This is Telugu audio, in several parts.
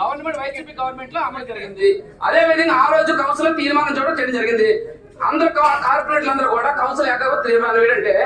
గవర్నమెంట్ వైసీపీ గవర్నమెంట్లో అమలు జరిగింది. అదే విధంగా ఆ రోజు కౌన్సిల్ తీర్మానం చూడడం చేయడం జరిగింది. అందరు కార్పొరేట్లు అందరూ కూడా కౌన్సిల్ ఏకవ తీర్మానం ఏంటంటే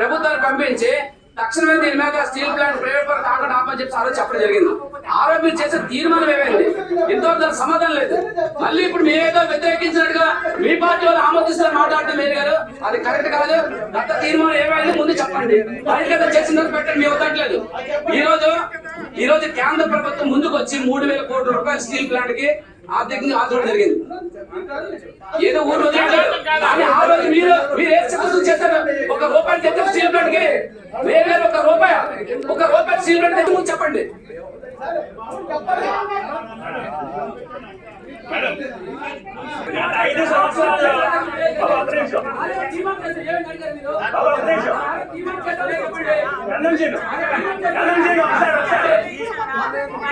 ప్రభుత్వాన్ని పంపించి తక్షణమే దీని మీద స్టీల్ ప్లాంట్ ప్రైవేట్ పరం కాకుండా ఆపని చెప్పి ఆరోజు చెప్పడం జరిగింది. ఆ మీరు చేసే తీర్మానం ఏమైంది? ఇంతవరకు దానికి సమాధానం లేదు. మళ్ళీ ఇప్పుడు మీరేదో వ్యతిరేకించినట్టుగా మీ పార్టీ వాళ్ళు ఆమోదిస్తారు మాట్లాడటం మీరు గారు అది కరెక్ట్ కాదు. గత తీర్మానం ఏమైంది ముందు చెప్పండి. బహిర్గత చేసిన పెట్టండి మీ వద్దట్లేదు ఈ ఈ రోజు కేంద్ర ప్రభుత్వం ముందుకు వచ్చి మూడు వేల కోట్ల రూపాయల స్టీల్ ప్లాంట్కి ఆర్థికంగా ఆదుకోవడం జరిగింది. ఏదో ఊరు. కానీ ఆ రోజు మీరు మీరు ఏ సమస్యలు చేశారు ఒక రూపాయి తెచ్చే స్టీల్ ప్లాంట్కి వేరే ఒక రూపాయి ఒక రూపాయి స్టీల్ ప్లాంట్ తెచ్చి ముందు చెప్పండి. ఐదు సంవత్సరాలు.